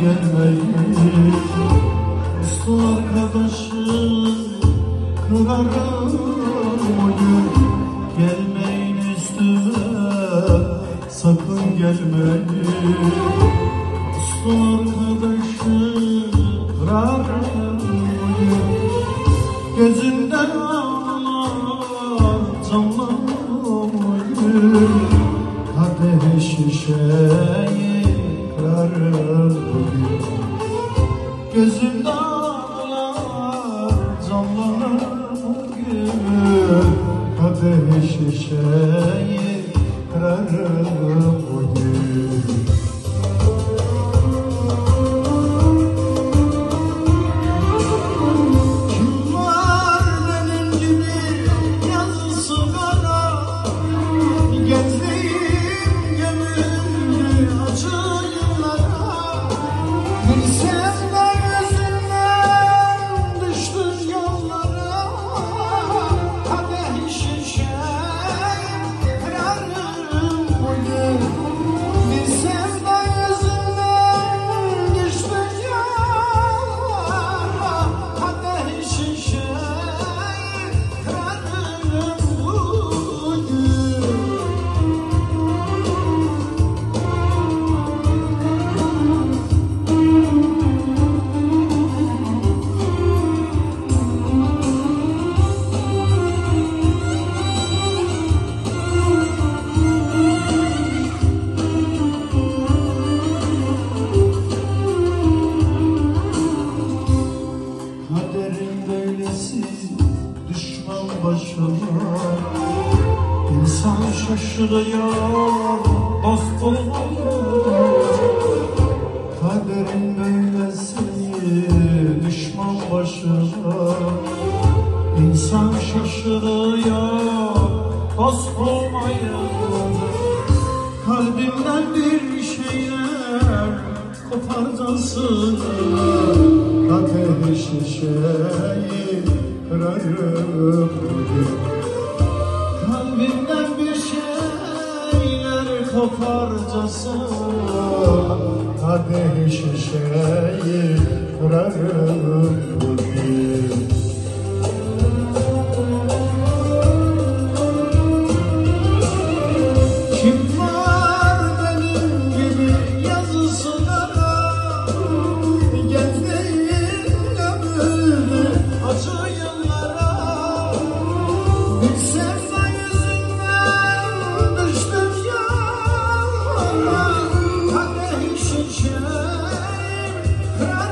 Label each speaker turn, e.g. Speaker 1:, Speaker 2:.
Speaker 1: gelmeyi Usta arkadaşım kararmayı Gelmeyin üstüme sakın gelmeyin Usta arkadaşım kararmayı Gözümden ağlar canlamayı Kadehi şişeyi Gözümde ağlar canlanır bugün Kadeh şişeyi kırarım başına. İnsan şaşırıyor dost Kaderin böylesi düşman başına. İnsan şaşırıyor dost bulmuyor Kalbimden bir şeyler kopartasın Ateş şişeyi kırarım. Kalbimden bir şeyler kopartasın Ateş şişeyi kırarım Run!